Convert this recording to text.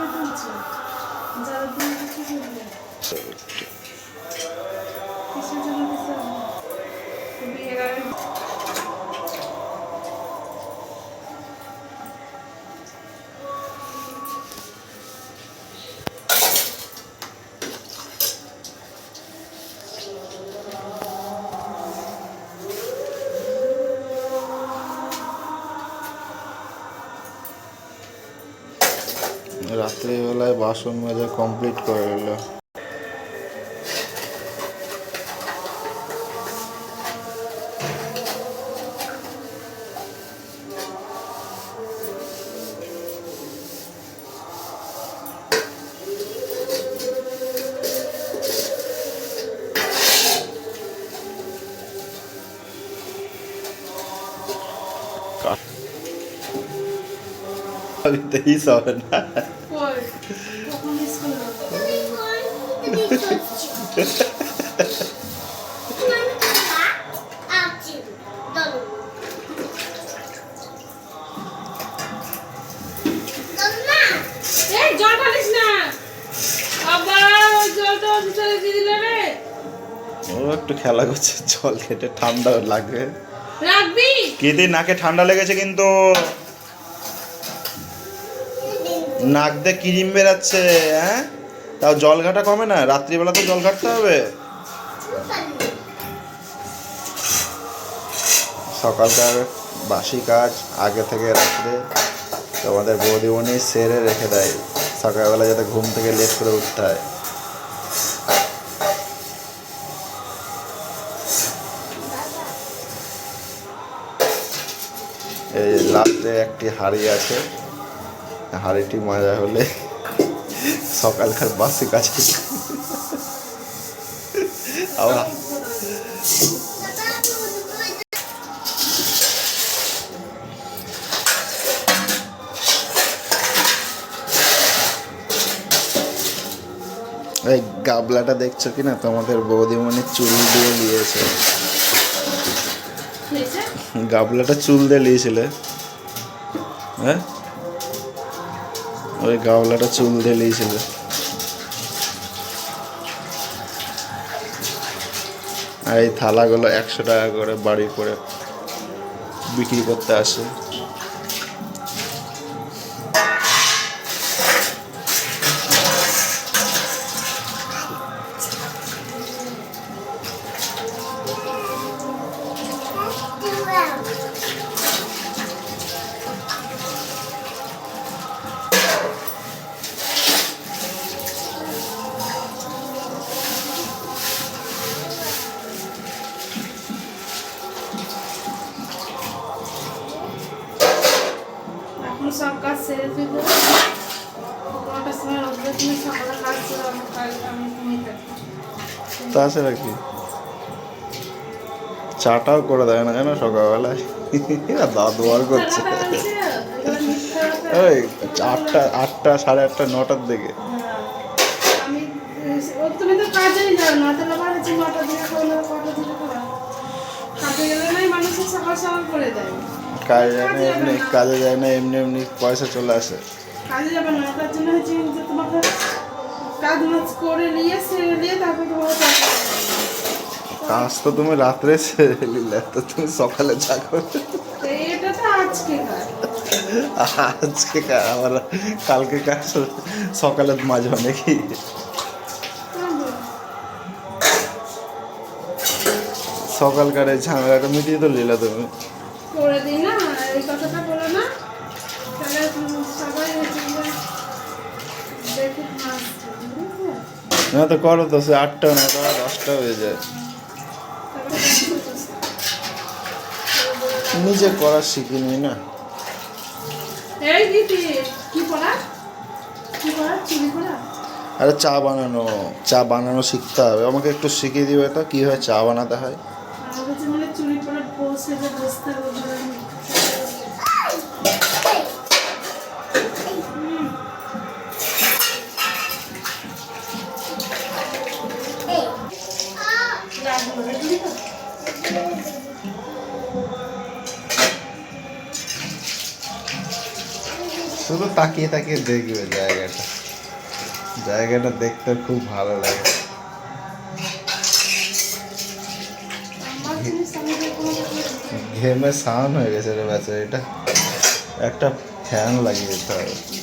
Thank you. রাত্রিবেলায় বাসন মাজা কমপ্লিট করে এলো তেইশ হবে না। কই কখন ও একটু খেলা করছে জল খেটে ঠান্ডা লাগবে। রাখবি? কেঁদে নাকে ঠান্ডা লেগেছে কিন্তু। নাক দিয়ে কিরিম বেরাচ্ছে হ্যাঁ? তাও জল ঘাটা কমে না? রাত্রিবেলা তো জল ঘাটতে হবে। সকালকার বাসি কাজ, আগে থেকে রাত্রে তোমাদের বৌদিমণি সেরে রেখে দেয়। সকালবেলা যাতে ঘুম থেকে লেট করে উঠতে হয়। এই লাস্টে একটি হাড়ি আছে। হাড়িটি মজা হলে সকালকার বাসে কাছে। আবার এই গাবলাটা দেখছ কি না তোমাদের বৌদিমণি চুল দিয়ে নিয়েছে? গাবলাটা চুল দিয়ে নিয়েছিলে। হ্যাঁ? ওই গাবলাটা চুল দিয়ে ছিল। আর এই থালাগুলো একশো টাকা করে বাড়ি করে বিক্রি করতে আসে। সব কাজ সেরে দিল নটার সময় উঠবে তুমি সকালে কাজ করে আমার কাজ আমি ঘুমিয়ে থাকি তাছাড়া কি? চাটাও করে দেয় না জানো সকালবেলায়? দাদু আর করছে। এই আটটা আটটা সাড়ে আটটা নটার দিকে। হ্যাঁ। আমি ও তুমি তো কাজেই যাও না তাহলে ভাবছি নটা দিকে করলে কটা দিকে করো কাজে গেলে নাই মানুষের সকাল সকাল করে দেয়। কাজে যায় না এমনি কাজে যায় না এমনি এমনি পয়সা চলে আসে। কাজে যাবে না তার জন্য হচ্ছে যে তোমাকে কাজ মাজ করে নিয়ে সেরে নিয়ে তারপর তোমাকে কাজ তো তুমি রাত্রে সেরে নিলে তো তুমি সকালে জাগো এটা তো আজকে কাজ। আজকে আবার কালকে কাজ সকালে মাঝে নাকি সকালকার এই ঝামেলাটা মিটিয়ে তো নিলে তুমি। করে দিই না? এই কথাটা বলো না। তাহলে সবাই? না তো করো তো সে আটটা নটা দশটা হয়ে যায়। নিজে করা শিখিনি না। এই দিদি কি পড়া? কি পড়া? চুরি পড়া আরে চা বানানো চা বানানো শিখতে হবে। আমাকে একটু শিখিয়ে দিবে তো কীভাবে চা বানাতে হয়? আমার কাছে চুরি পড়া বসে বসতে হবে শুধু তাকিয়ে তাকিয়ে দেখবে জায়গাটা। জায়গাটা দেখতে খুব ভালো লাগে। ঘেমে সাউন্ড হয়ে গেছে রে বেচারিটা একটা ফ্যান লাগিয়ে দিতে হবে।